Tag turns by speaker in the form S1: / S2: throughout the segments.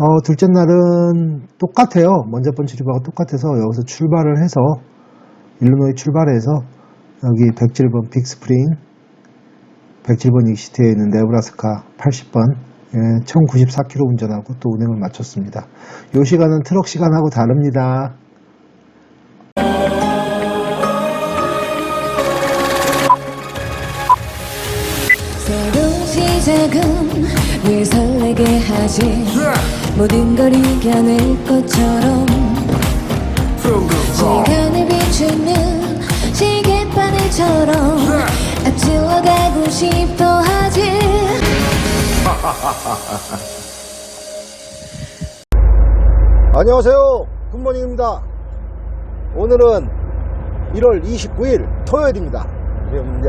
S1: 어, 둘째 날은 똑같아요. 먼저 번 출입하고 똑같아서 여기서 출발을 해서 일리노이 출발해서 여기 107번 빅스프링 107번 익시트에 있는 네브라스카 80번 예, 총 94km 운전하고 또 운행을 마쳤습니다. 이 시간은 트럭 시간하고 다릅니다.
S2: 새로운 시작은 늘 설레게 하지 모든 걸 이겨낼 것처럼 시간을 비추는 시계바늘처럼 앞질러 가고 싶어 하지
S1: 안녕하세요. 굿모닝입니다. 오늘은 1월 29일 토요일입니다. 지금 이제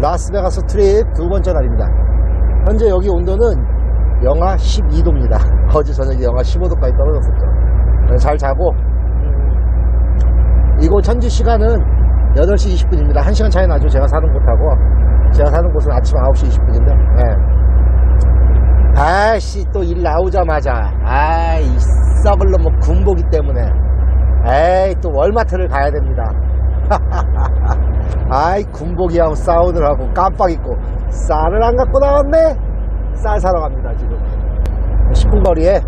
S1: 라스베가스 트립 두 번째 날입니다. 현재 여기 온도는 영하 12도입니다. 어제 저녁에 영하 15도까지 떨어졌었죠. 네, 잘 자고 음, 이곳 현지 시간은 8시 20분입니다. 1시간 차이 나죠. 제가 사는 곳하고 제가 사는 곳은 아침 9시 20분인데 아씨 또 일 나오자마자 아이 썩을 놈뭐 군보기 때문에 에이 또 월마트를 가야 됩니다 아이 군복이하고 사우느라고 깜빡 잊고 쌀을 안 갖고 나왔네 쌀 사러 갑니다 지금. 10분 거리에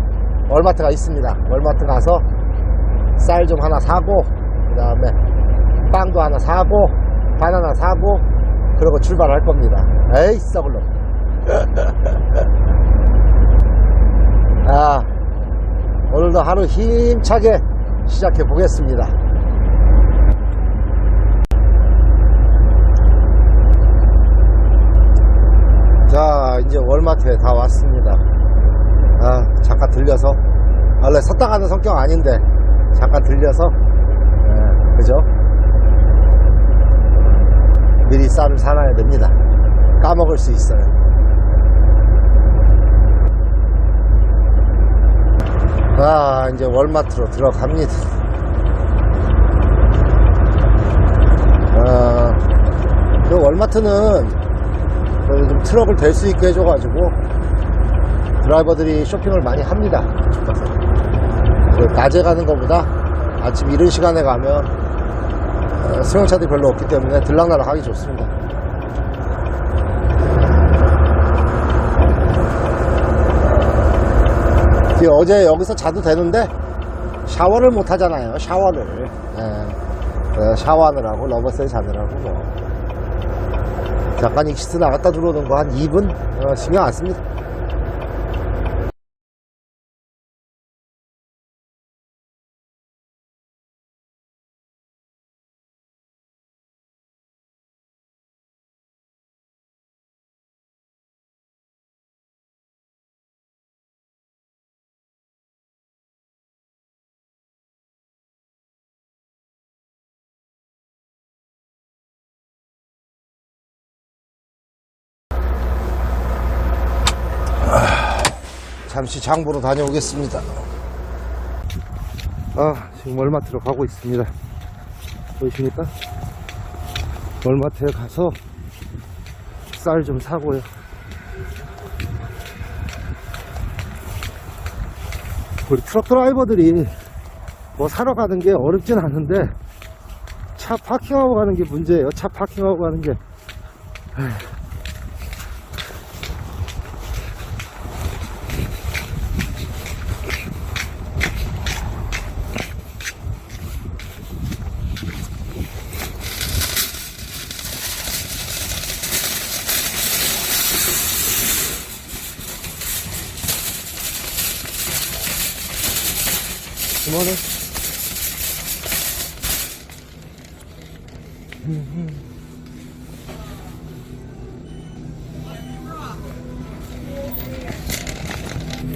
S1: 월마트가 있습니다. 월마트 가서 쌀 좀 하나 사고 그 다음에 빵도 하나 사고 바나나 사고 그러고 출발할 겁니다. 에이 썩을 놈 아, 오늘도 하루 힘차게 시작해 보겠습니다. 자, 이제 월마트에 다 왔습니다. 아, 잠깐 들려서. 원래 섰다 가는 성격 아닌데, 잠깐 들려서, 예, 그죠? 미리 쌀을 사놔야 됩니다. 까먹을 수 있어요. 아, 이제 월마트로 들어갑니다. 아, 그 월마트는 그 요즘 트럭을 댈 수 있게 해줘가지고 드라이버들이 쇼핑을 많이 합니다. 그 낮에 가는 것보다 아침 이른 시간에 가면 어, 승용차들이 별로 없기 때문에 들락날락 하기 좋습니다. 그 어제 여기서 자도 되는데 샤워를 못 하잖아요. 샤워를. 예. 그래서 샤워하느라고 러버스에 자느라고 뭐. 잠깐 익시트 나갔다 들어오는 거 한 2분 어, 신경 안 씁니다. 잠시 장보러 다녀오겠습니다. 아, 지금 월마트로 가고 있습니다. 보이십니까? 월마트에 가서 쌀 좀 사고요. 우리 트럭 드라이버들이 뭐 사러 가는 게 어렵진 않은데 차 파킹하고 가는 게 문제예요. 차 파킹하고 가는 게. 그만해.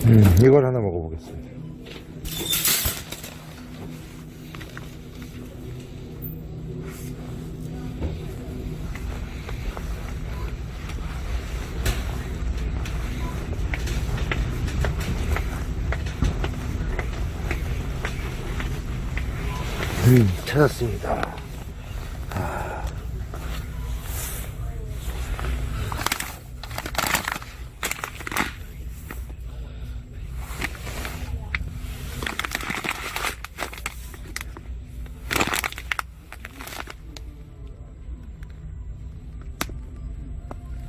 S1: 음, 이걸 하나 먹어보겠습니다. 찾았습니다. 아.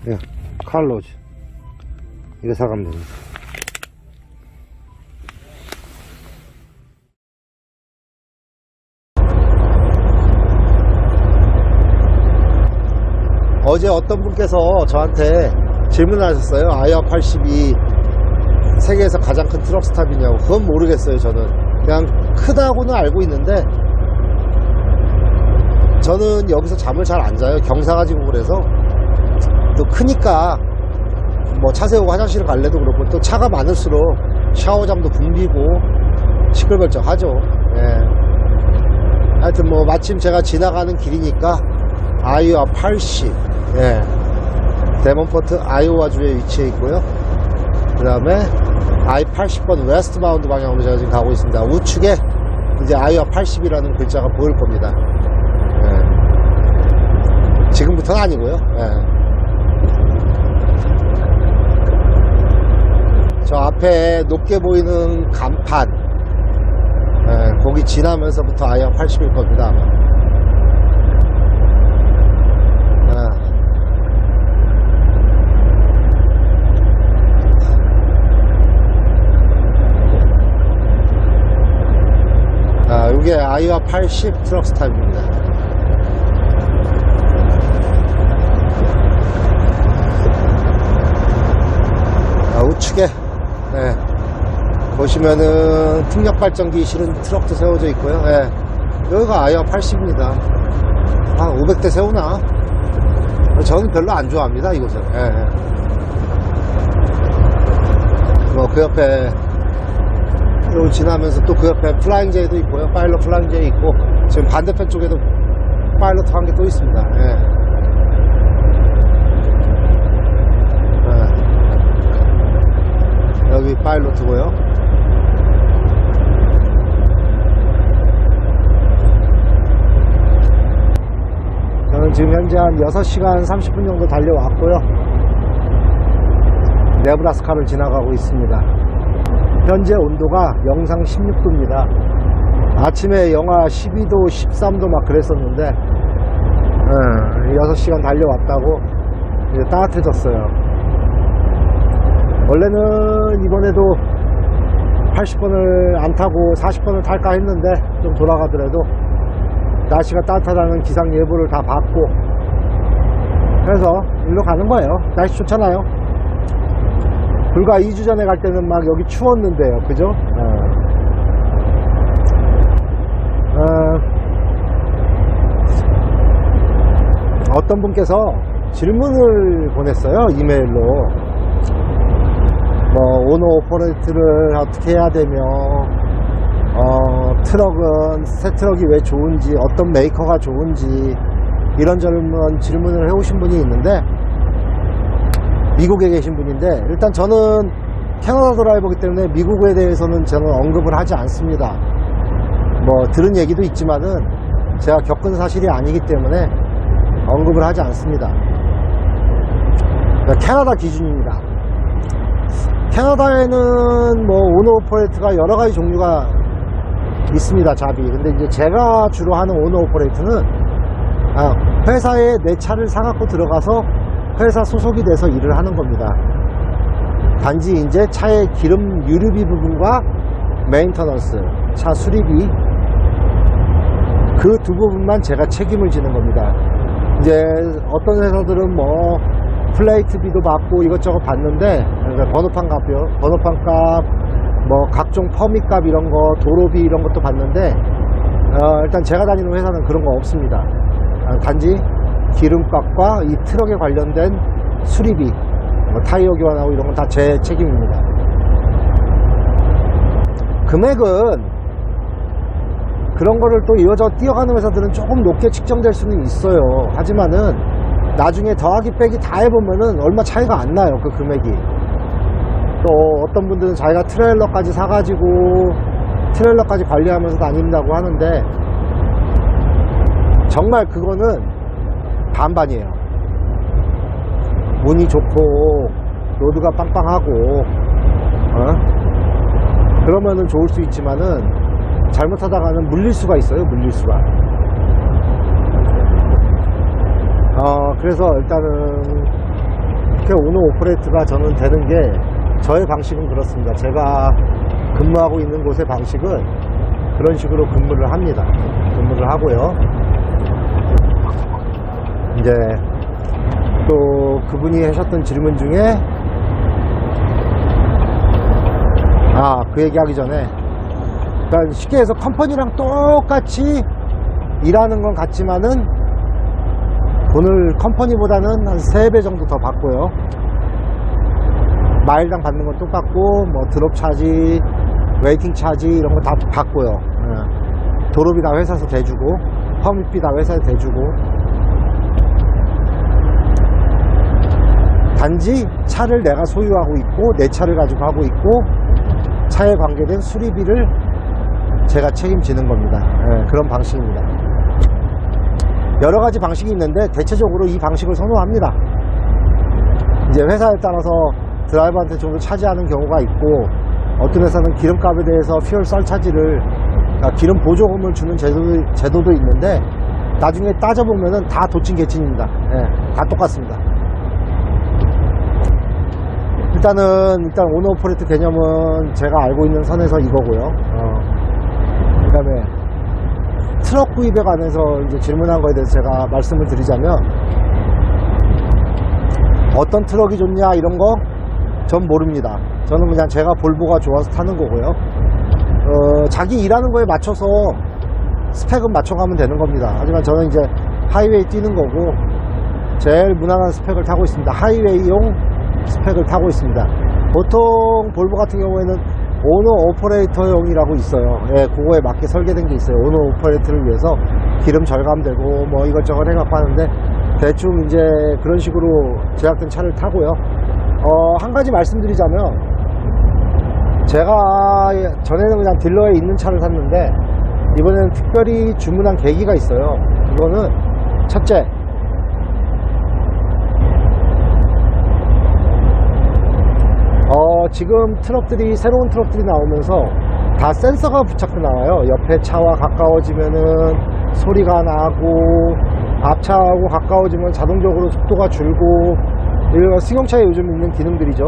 S1: 예, 칼로즈 이거 사가면 됩니다. 어제 어떤 분께서 저한테 질문을 하셨어요. 아이아 82 세계에서 가장 큰 트럭 스탑이냐고. 그건 모르겠어요 저는. 그냥 크다고는 알고 있는데 저는 여기서 잠을 잘 안 자요. 경사 가지고 그래서. 또 크니까 뭐 차 세우고 화장실을 갈래도 그렇고 또 차가 많을수록 샤워장도 붐비고 시끌벅적하죠. 예. 하여튼 뭐 마침 제가 지나가는 길이니까 아이오와 80 예. 데몬포트 아이오와주에 위치해 있고요 그 다음에 I80번 웨스트바운드 방향으로 제가 지금 가고 있습니다 우측에 이제 아이오와 80이라는 글자가 보일 겁니다 예. 지금부터는 아니고요 예. 저 앞에 높게 보이는 간판 예, 거기 지나면서부터 아이와 80일 겁니다 아마 아. 아, 이게 아이와 80 트럭 스타일입니다 아, 우측에 네. 보시면은 풍력 발전기 실은 트럭도 세워져 있고요. 예. 여기가 아이와 80입니다. 한 500대 세우나? 저는 별로 안 좋아합니다, 이곳은. 예. 뭐, 그 옆에, 요 지나면서 또 그 옆에 플라잉 제이도 있고요. 파일럿 플라잉 제이 있고, 지금 반대편 쪽에도 파일럿 한 개 또 있습니다. 예. 예. 여기 파일로트고요. 저는 지금 현재 한 6시간 30분 정도 달려왔고요. 네브라스카를 지나가고 있습니다. 현재 온도가 영상 16도입니다. 아침에 영하 12도, 13도 막 그랬었는데, 음, 6시간 달려왔다고 이제 따뜻해졌어요. 원래는 이번에도 80번을 안 타고 40번을 탈까 했는데 좀 돌아가더라도 날씨가 따뜻하다는 기상 예보를 다 받고 그래서 일로 가는 거예요 날씨 좋잖아요 불과 2주 전에 갈 때는 막 여기 추웠는데요. 그죠? 어. 어, 어떤 분께서 질문을 보냈어요 이메일로. 뭐 오너 오퍼레이트를 어떻게 해야 되며 어, 트럭은 새 트럭이 왜 좋은지 어떤 메이커가 좋은지 이런저런 질문을 해오신 분이 있는데 미국에 계신 분인데 일단 저는 캐나다 드라이버기 때문에 미국에 대해서는 저는 언급을 하지 않습니다. 뭐 들은 얘기도 있지만은 제가 겪은 사실이 아니기 때문에 언급을 하지 않습니다. 그러니까 캐나다 기준입니다. 캐나다에는 뭐 오너 오퍼레이트가 여러 가지 종류가 있습니다 잡이. 근데 이제 제가 주로 하는 오너 오퍼레이트는 아, 회사에 내 차를 사갖고 들어가서 회사 소속이 돼서 일을 하는 겁니다. 단지 이제 차의 기름 유류비 부분과 메인터넌스 차 수리비 그 두 부분만 제가 책임을 지는 겁니다. 이제 어떤 회사들은 뭐 플레이트비도 받고 이것저것 받는데 그러니까 번호판 값이요 번호판 값, 뭐 각종 퍼밋 값 이런 거 도로비 이런 것도 받는데 어, 일단 제가 다니는 회사는 그런 거 없습니다. 아, 단지 기름값과 이 트럭에 관련된 수리비 뭐 타이어 교환하고 이런 건 다 제 책임입니다. 금액은 그런 거를 또 이어져 뛰어가는 회사들은 조금 높게 측정될 수는 있어요. 하지만은 나중에 더하기 빼기 다 해보면은 얼마 차이가 안 나요 그 금액이. 또 어떤 분들은 자기가 트레일러까지 사가지고 트레일러까지 관리하면서 다닌다고 하는데 정말 그거는 반반이에요 운이 좋고 로드가 빵빵하고 어? 그러면은 좋을 수 있지만은 잘못하다가는 물릴 수가 있어요 물릴 수가 어, 그래서 일단은 이렇게 오너 오퍼레이트가 저는 되는 게 저의 방식은 그렇습니다. 제가 근무하고 있는 곳의 방식은 그런 식으로 근무를 합니다. 근무를 하고요. 이제 또 그분이 하셨던 질문 중에 아, 그 얘기하기 전에 그러니까 쉽게 해서 컴퍼니랑 똑같이 일하는 건 같지만은 돈을 컴퍼니보다는 한 3배 정도 더 받고요. 마일당 받는 건 똑같고, 뭐 드롭 차지, 웨이팅 차지 이런 거 다 받고요. 예. 도로비 다 회사에서 대주고, 퍼밋비 다 회사에서 대주고. 단지 차를 내가 소유하고 있고, 내 차를 가지고 하고 있고, 차에 관계된 수리비를 제가 책임지는 겁니다. 예, 그런 방식입니다. 여러 가지 방식이 있는데 대체적으로 이 방식을 선호합니다. 이제 회사에 따라서 드라이버한테 좀 더 차지하는 경우가 있고 어떤 회사는 기름값에 대해서 퓨얼 썰차지를 그러니까 기름 보조금을 주는 제도도, 제도도 있는데 나중에 따져보면 은 다 도찐개찐입니다. 예, 다 똑같습니다. 일단은 일단 오너 오퍼레이트 개념은 제가 알고 있는 선에서 이거고요. 어, 그다음에 트럭 구입에 관해서 이제 질문한 거에 대해서 제가 말씀을 드리자면 어떤 트럭이 좋냐 이런 거 전 모릅니다. 저는 그냥 제가 볼보가 좋아서 타는 거고요. 어, 자기 일하는 거에 맞춰서 스펙은 맞춰가면 되는 겁니다. 하지만 저는 이제 하이웨이 뛰는 거고 제일 무난한 스펙을 타고 있습니다. 하이웨이용 스펙을 타고 있습니다. 보통 볼보 같은 경우에는 오너 오퍼레이터용이라고 있어요. 예, 그거에 맞게 설계된 게 있어요. 오너 오퍼레이터를 위해서 기름 절감되고 뭐 이것저것 해갖고 하는데 대충 이제 그런 식으로 제작된 차를 타고요. 어, 한 가지 말씀드리자면 제가 전에는 그냥 딜러에 있는 차를 샀는데 이번에는 특별히 주문한 계기가 있어요. 그거는 첫째, 어, 지금 트럭들이, 새로운 트럭들이 나오면서 다 센서가 부착돼 나와요. 옆에 차와 가까워지면은 소리가 나고, 앞차하고 가까워지면 자동적으로 속도가 줄고, 이런 승용차에 요즘 있는 기능들이죠.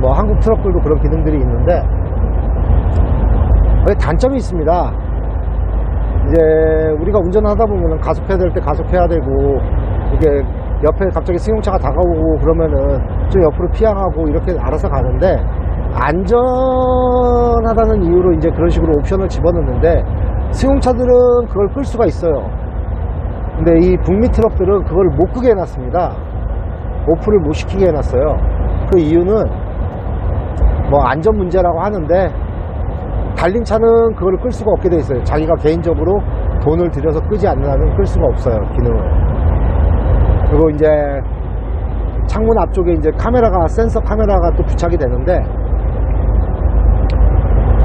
S1: 뭐 한국 트럭들도 그런 기능들이 있는데, 단점이 있습니다. 이제 우리가 운전하다 보면 가속해야 될 때 가속해야 되고, 이게 옆에 갑자기 승용차가 다가오고 그러면은 좀 옆으로 피항하고 이렇게 알아서 가는데 안전하다는 이유로 이제 그런 식으로 옵션을 집어넣는데 승용차들은 그걸 끌 수가 있어요. 근데 이 북미 트럭들은 그걸 못 끄게 해놨습니다. 오프를 못 시키게 해놨어요. 그 이유는 뭐 안전 문제라고 하는데 달린 차는 그걸 끌 수가 없게 돼 있어요. 자기가 개인적으로 돈을 들여서 끄지 않는 한은 끌 수가 없어요. 기능을. 그리고 이제 창문 앞쪽에 이제 카메라가 센서 카메라가 또 부착이 되는데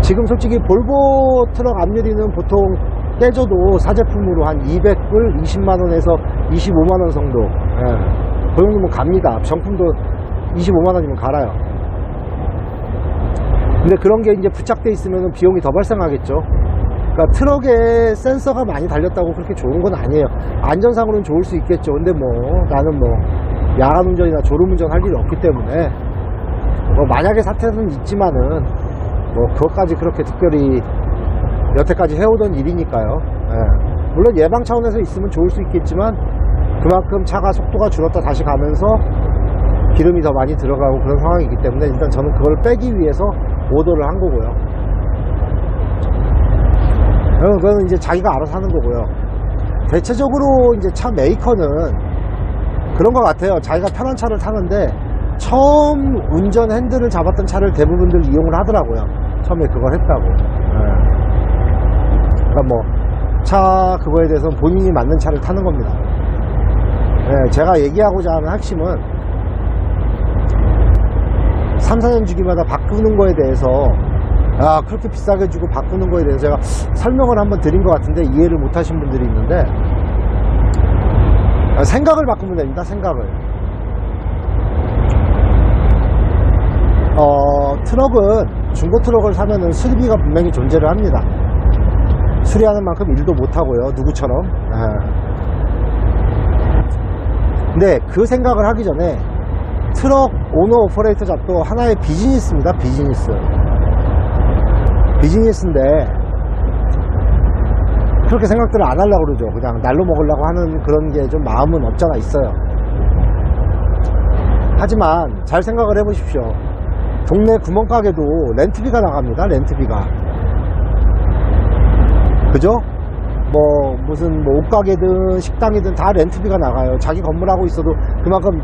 S1: 지금 솔직히 볼보 트럭 앞유리는 보통 떼줘도 사제품으로 한 200불 20만원에서 25만원 정도. 예. 그 정도면 갑니다. 정품도 25만원이면 갈아요. 근데 그런 게 이제 부착돼 있으면 비용이 더 발생하겠죠 그러니까 트럭에 센서가 많이 달렸다고 그렇게 좋은 건 아니에요. 안전상으로는 좋을 수 있겠죠. 근데 뭐 나는 뭐 야간 운전이나 졸음 운전 할 일이 없기 때문에 뭐 만약에 사태는 있지만은 뭐 그것까지 그렇게 특별히 여태까지 해오던 일이니까요. 예. 물론 예방 차원에서 있으면 좋을 수 있겠지만 그만큼 차가 속도가 줄었다 다시 가면서 기름이 더 많이 들어가고 그런 상황이기 때문에 일단 저는 그걸 빼기 위해서 오더를 한 거고요. 어, 그거는 이제 자기가 알아서 하는 거고요. 대체적으로 이제 차 메이커는 그런 것 같아요. 자기가 편한 차를 타는데 처음 운전 핸들을 잡았던 차를 대부분들 이용을 하더라고요. 처음에 그걸 했다고. 예. 그러니까 뭐 차 그거에 대해서 본인이 맞는 차를 타는 겁니다. 예, 제가 얘기하고자 하는 핵심은 3, 4년 주기마다 바꾸는 거에 대해서 아 그렇게 비싸게 주고 바꾸는 거에 대해서 제가 설명을 한번 드린 것 같은데 이해를 못 하신 분들이 있는데 아, 생각을 바꾸면 됩니다 생각을 어 트럭은 중고 트럭을 사면은 수리비가 분명히 존재를 합니다 수리하는 만큼 일도 못 하고요 누구처럼 예. 근데 그 생각을 하기 전에 트럭 오너 오퍼레이터 잡도 하나의 비즈니스입니다. 비즈니스. 비즈니스인데 그렇게 생각들을 안 하려고 그러죠. 그냥 날로 먹으려고 하는 그런 게 좀 마음은 없잖아 있어요. 하지만 잘 생각을 해 보십시오. 동네 구멍가게도 렌트비가 나갑니다. 렌트비가. 그죠? 뭐 무슨 뭐 옷가게든 식당이든 다 렌트비가 나가요. 자기 건물 하고 있어도 그만큼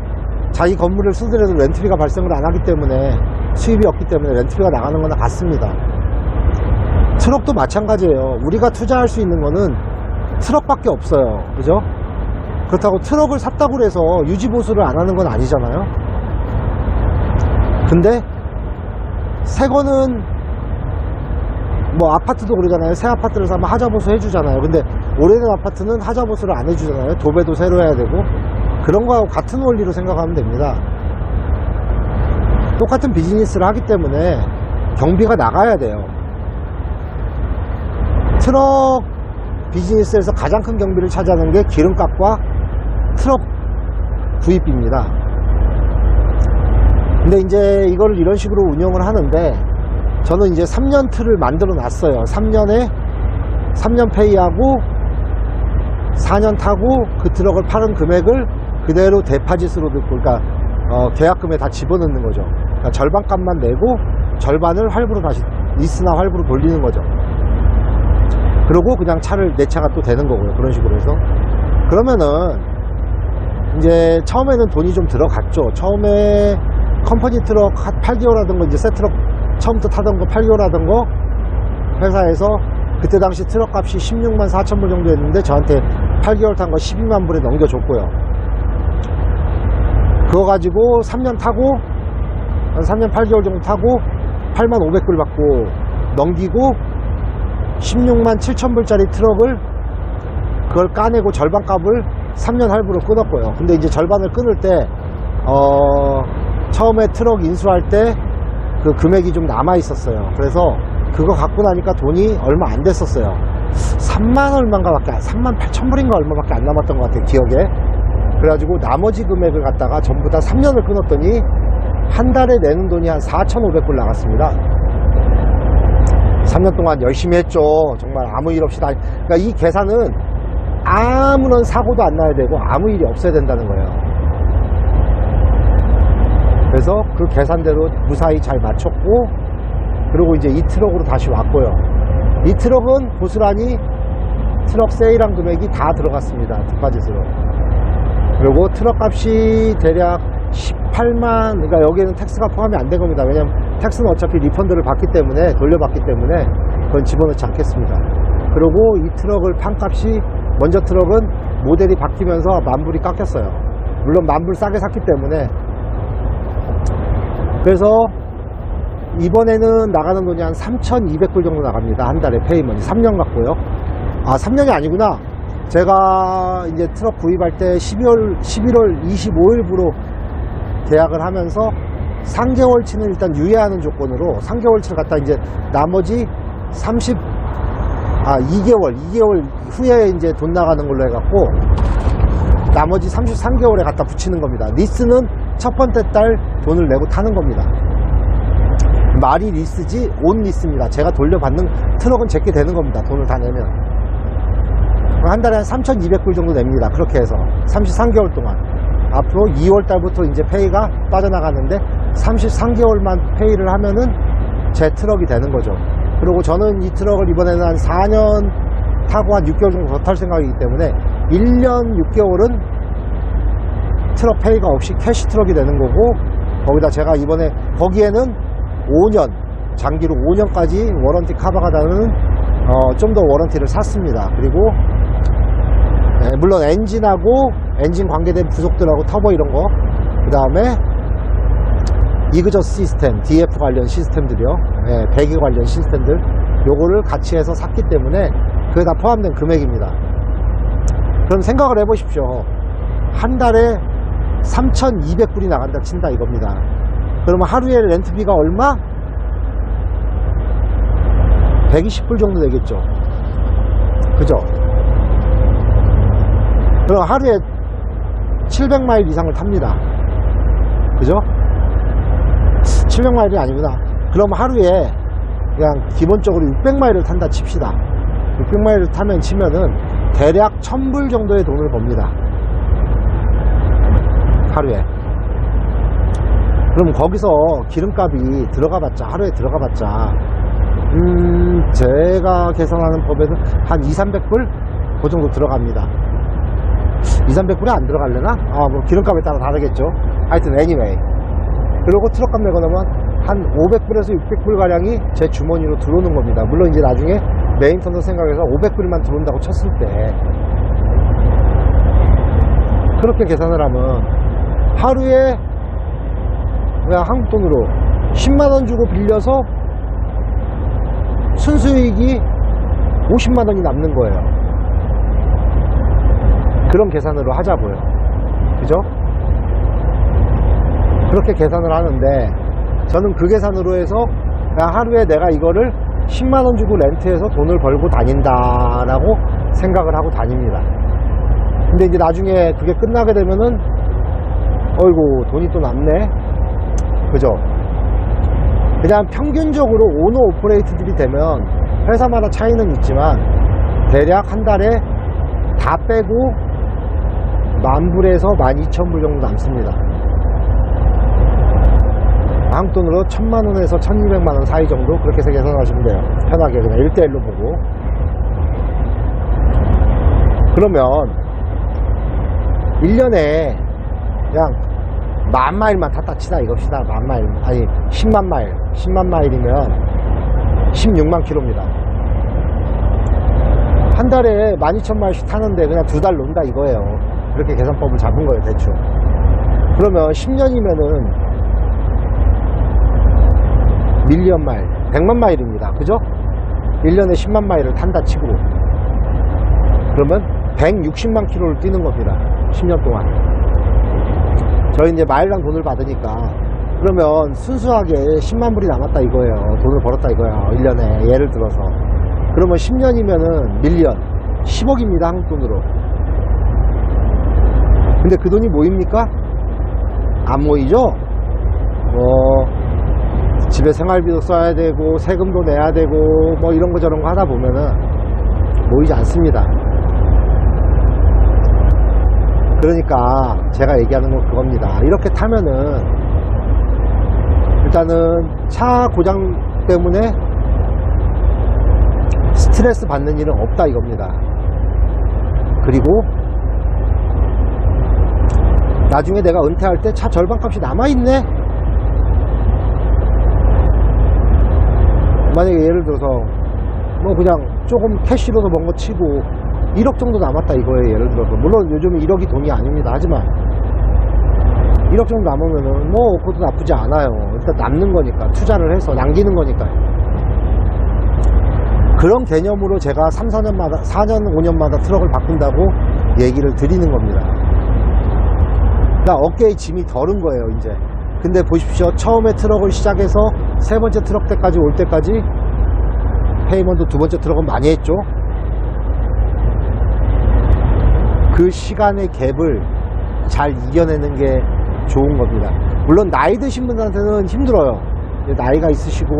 S1: 자기 건물을 쓰더라도 렌트비가 발생을 안 하기 때문에 수입이 없기 때문에 렌트비가 나가는 거나 같습니다. 트럭도 마찬가지예요. 우리가 투자할 수 있는 거는 트럭밖에 없어요. 그죠? 그렇다고 트럭을 샀다고 해서 유지보수를 안 하는 건 아니잖아요. 근데 새 거는 뭐 아파트도 그러잖아요. 새 아파트를 사면 하자보수 해주잖아요. 근데 오래된 아파트는 하자보수를 안 해주잖아요. 도배도 새로 해야 되고 그런 거하고 같은 원리로 생각하면 됩니다. 똑같은 비즈니스를 하기 때문에 경비가 나가야 돼요. 트럭 비즈니스에서 가장 큰 경비를 차지하는 게 기름값과 트럭 구입비입니다. 근데 이제 이걸 이런 식으로 운영을 하는데 저는 이제 3년 틀을 만들어 놨어요. 3년에 3년 페이하고 4년 타고 그 트럭을 파는 금액을 그대로 대파짓으로 듣고 그러니까 어, 계약금에 다 집어넣는 거죠. 그러니까 절반값만 내고 절반을 할부로 다시 리스나 할부로 돌리는 거죠. 그러고 그냥 차를 내 차가 또 되는 거고요. 그런 식으로 해서 그러면은 이제 처음에는 돈이 좀 들어갔죠. 처음에 컴퍼니 트럭 한 8개월 하던 거 이제 새 트럭 처음부터 타던 거 8개월 하던 거 회사에서 그때 당시 트럭 값이 16만 4천 불 정도 였는데 저한테 8개월 탄 거 12만 불에 넘겨줬고요. 그거 가지고 3년 타고 한 3년 8개월 정도 타고 8만 500불 받고 넘기고 16만 7천 불짜리 트럭을 그걸 까내고 절반 값을 3년 할부로 끊었고요. 근데 이제 절반을 끊을 때, 어, 처음에 트럭 인수할 때 그 금액이 좀 남아 있었어요. 그래서 그거 갖고 나니까 돈이 얼마 안 됐었어요. 3만 얼마인가 밖에, 3만 8천 불인가 얼마밖에 안 남았던 것 같아요. 기억에. 그래가지고 나머지 금액을 갖다가 전부 다 3년을 끊었더니 한 달에 내는 돈이 한 4,500불 나갔습니다. 3년 동안 열심히 했죠. 정말 아무 일 없이 다. 그러니까 이 계산은 아무런 사고도 안 나야 되고 아무 일이 없어야 된다는 거예요. 그래서 그 계산대로 무사히 잘 맞췄고, 그리고 이제 이 트럭으로 다시 왔고요. 이 트럭은 고스란히 트럭 세일한 금액이 다 들어갔습니다. 뒷바짓으로. 그리고 트럭 값이 대략 18만, 그러니까 여기에는 텍스가 포함이 안 된 겁니다. 왜냐면 텍스는 어차피 리펀드를 받기 때문에, 돌려받기 때문에 그건 집어넣지 않겠습니다. 그리고 이 트럭을 판 값이, 먼저 트럭은 모델이 바뀌면서 만불이 깎였어요. 물론 만불 싸게 샀기 때문에. 그래서 이번에는 나가는 돈이 한 3,200불 정도 나갑니다. 한 달에 페이먼이. 3년 갖고요. 아, 3년이 아니구나. 제가 이제 트럭 구입할 때 12월, 11월 25일부로 계약을 하면서 3개월치는 일단 유예하는 조건으로 3개월치를 갖다 이제 나머지 30, 아, 2개월, 2개월 후에 이제 돈 나가는 걸로 해갖고 나머지 33개월에 갖다 붙이는 겁니다. 리스는 첫 번째 달 돈을 내고 타는 겁니다. 말이 리스지 온 리스입니다. 제가 돌려받는 트럭은 제게 되는 겁니다. 돈을 다 내면. 한 달에 한 3,200불 정도 냅니다. 그렇게 해서 33개월 동안. 앞으로 2월 달부터 이제 페이가 빠져나가는데 33개월만 페이를 하면은 제 트럭이 되는 거죠. 그리고 저는 이 트럭을 이번에는 한 4년 타고 한 6개월 정도 더 탈 생각이기 때문에 1년 6개월은 트럭 페이가 없이 캐시 트럭이 되는 거고 거기다 제가 이번에 거기에는 5년 장기로 5년까지 워런티 커버가 되는 어, 좀 더 워런티를 샀습니다. 그리고 네, 물론 엔진하고 엔진 관계된 부속들하고 터보 이런 거, 그 다음에 이그저스 시스템, DF 관련 시스템들이요, 예, 배기 관련 시스템들, 요거를 같이 해서 샀기 때문에 그게 다 포함된 금액입니다. 그럼 생각을 해보십시오. 한 달에 3,200불이 나간다 친다 이겁니다. 그러면 하루에 렌트비가 얼마? 120불 정도 되겠죠. 그죠? 그럼 하루에 700마일 이상을 탑니다. 그죠? 700마일이 아니구나. 그럼 하루에 그냥 기본적으로 600마일을 탄다 칩시다. 600마일을 타면 치면은 대략 1000불 정도의 돈을 법니다. 하루에. 그럼 거기서 기름값이 들어가 봤자, 하루에 들어가 봤자, 음, 제가 계산하는 법에는 한 2, 300불? 그 정도 들어갑니다. 2, 300불이 안 들어갈려나? 아, 뭐 기름값에 따라 다르겠죠. 하여튼, anyway. 그리고 트럭값 내고 나면 한 500불에서 600불 가량이 제 주머니로 들어오는 겁니다. 물론 이제 나중에 메인턴도 생각해서 500불만 들어온다고 쳤을 때 그렇게 계산을 하면 하루에 그냥 한국 돈으로 10만원 주고 빌려서 순수익이 50만원이 남는 거예요. 그런 계산으로 하자고요. 그죠? 그렇게 계산을 하는데 저는 그 계산으로 해서 하루에 내가 이거를 10만원 주고 렌트해서 돈을 벌고 다닌다 라고 생각을 하고 다닙니다. 근데 이제 나중에 그게 끝나게 되면은 어이구 돈이 또 남네 그죠 그냥 평균적으로 오너 오퍼레이트들이 되면 회사마다 차이는 있지만 대략 한 달에 다 빼고 만불에서 12,000불 정도 남습니다. 한국 돈으로 1000만원에서 1200만원 사이 정도 그렇게 계산하시면 돼요. 편하게 그냥 1대1로 보고. 그러면 1년에 그냥 만 마일만 탔다 치다 이겁시다. 만 마일 아니 10만 마일. 10만 마일이면 16만 킬로입니다 한 달에 12,000마일씩 타는데 그냥 두 달 논다 이거예요 그렇게 계산법을 잡은 거예요 대충. 그러면 10년이면은 밀리언 마일 100만 마일입니다. 그죠? 1년에 10만 마일을 탄다 치고. 그러면 160만 킬로를 뛰는 겁니다 10년 동안. 저희 이제 마일당 돈을 받으니까. 그러면 순수하게 10만 불이 남았다 이거예요. 돈을 벌었다 이거야 1년에. 예를 들어서. 그러면 10년이면은 밀리언 10억입니다 한국 돈으로 근데 그 돈이 모입니까? 안 모이죠? 뭐 집에 생활비도 써야 되고 세금도 내야 되고 뭐 이런 거 저런 거 하다 보면은 모이지 않습니다 그러니까 제가 얘기하는 건 그겁니다 이렇게 타면은 일단은 차 고장 때문에 스트레스 받는 일은 없다 이겁니다 그리고 나중에 내가 은퇴할 때 차 절반 값이 남아있네. 만약에 예를 들어서 뭐 그냥 조금 캐시로도 먼거 치고 1억 정도 남았다 이거예요 예를 들어서. 물론 요즘은 1억이 돈이 아닙니다. 하지만 1억 정도 남으면은 뭐 그것도 나쁘지 않아요. 일단 남는 거니까 투자를 해서 남기는 거니까 그런 개념으로 제가 3, 4년마다 4년 5년마다 트럭을 바꾼다고 얘기를 드리는 겁니다 그러니까 어깨에 짐이 덜은 거예요 이제. 근데 보십시오. 처음에 트럭을 시작해서 세 번째 트럭 때까지 올 때까지 페이먼트 두 번째 트럭은 많이 했죠. 그 시간의 갭을 잘 이겨내는 게 좋은 겁니다. 물론 나이 드신 분들한테는 힘들어요. 나이가 있으시고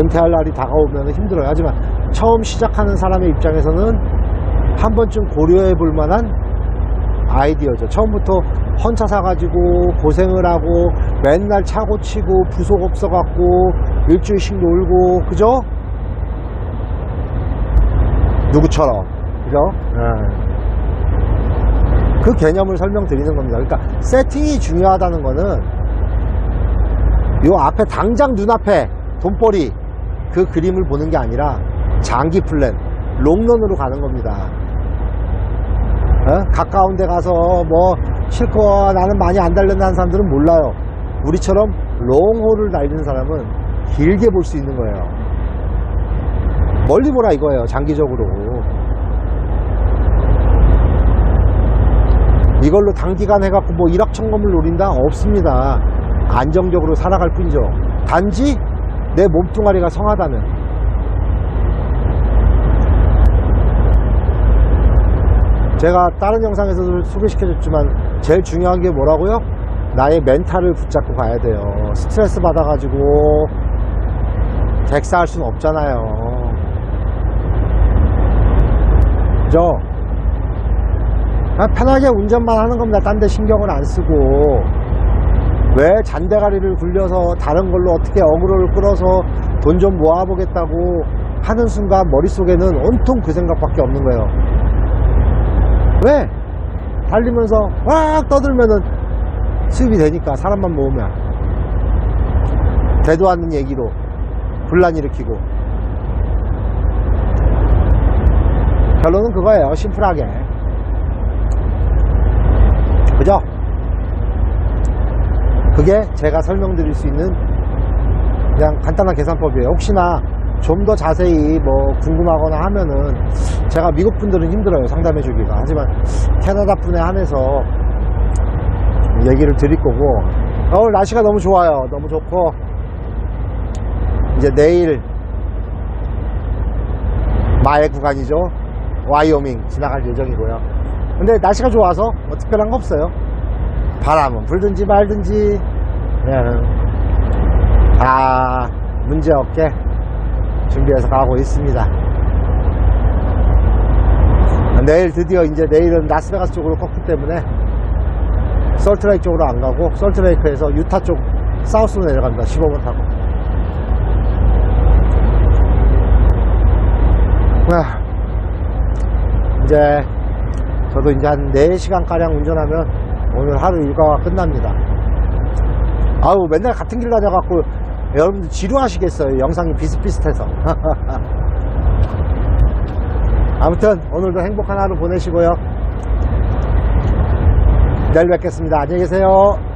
S1: 은퇴할 날이 다가오면 힘들어요. 하지만 처음 시작하는 사람의 입장에서는 한 번쯤 고려해 볼 만한 아이디어죠 처음부터 헌차 사가지고 고생을 하고 맨날 차 고 치고 부속 없어갖고 일주일씩 놀고 그죠? 누구처럼 그죠? 예. 그 개념을 설명드리는 겁니다. 그러니까 세팅이 중요하다는 거는 요 앞에 당장 눈앞에 돈벌이 그 그림을 보는 게 아니라 장기 플랜, 롱런으로 가는 겁니다. 어? 가까운 데 가서 뭐 실컷 나는 많이 안 달린다는 사람들은 몰라요. 우리처럼 롱홀을 달리는 사람은 길게 볼 수 있는 거예요. 멀리 보라 이거예요. 장기적으로. 이걸로 단기간 해갖고 뭐 일확천금을 노린다? 없습니다. 안정적으로 살아갈 뿐이죠. 단지 내 몸뚱아리가 성하다면. 제가 다른 영상에서도 소개시켜줬지만 제일 중요한 게 뭐라고요? 나의 멘탈을 붙잡고 가야 돼요. 스트레스 받아가지고 객사할 수는 없잖아요. 그죠? 편하게 운전만 하는 겁니다. 딴 데 신경을 안 쓰고. 왜 잔대가리를 굴려서 다른 걸로 어떻게 어그로를 끌어서 돈 좀 모아보겠다고 하는 순간 머릿속에는 온통 그 생각밖에 없는 거예요. 왜? 달리면서 확 떠들면은 수입이 되니까 사람만 모으면 되도 않는 얘기로 분란 일으키고 결론은 그거예요 심플하게 그죠? 그게 제가 설명드릴 수 있는 그냥 간단한 계산법이에요 혹시나 좀 더 자세히 뭐 궁금하거나 하면은 제가 미국 분들은 힘들어요 상담해 주기가. 하지만 캐나다 분에 한해서 얘기를 드릴 거고. 어, 오늘 날씨가 너무 좋아요. 너무 좋고. 이제 내일 마의 구간이죠. 와이오밍 지나갈 예정이고요. 근데 날씨가 좋아서 뭐 특별한 거 없어요. 바람은 불든지 말든지. 다 문제없게 준비해서 가고 있습니다 내일 드디어 이제 내일은 라스베가스 쪽으로 꺾기 때문에 솔트레이크 쪽으로 안 가고 솔트레이크에서 유타 쪽 사우스로 내려갑니다. 15분 타고. 아, 이제 저도 이제 한 4시간 가량 운전하면 오늘 하루 일과가 끝납니다. 아우 맨날 같은 길 다녀갖고 여러분들 지루하시겠어요. 영상이 비슷비슷해서 아무튼 오늘도 행복한 하루 보내시고요. 내일 뵙겠습니다. 안녕히 계세요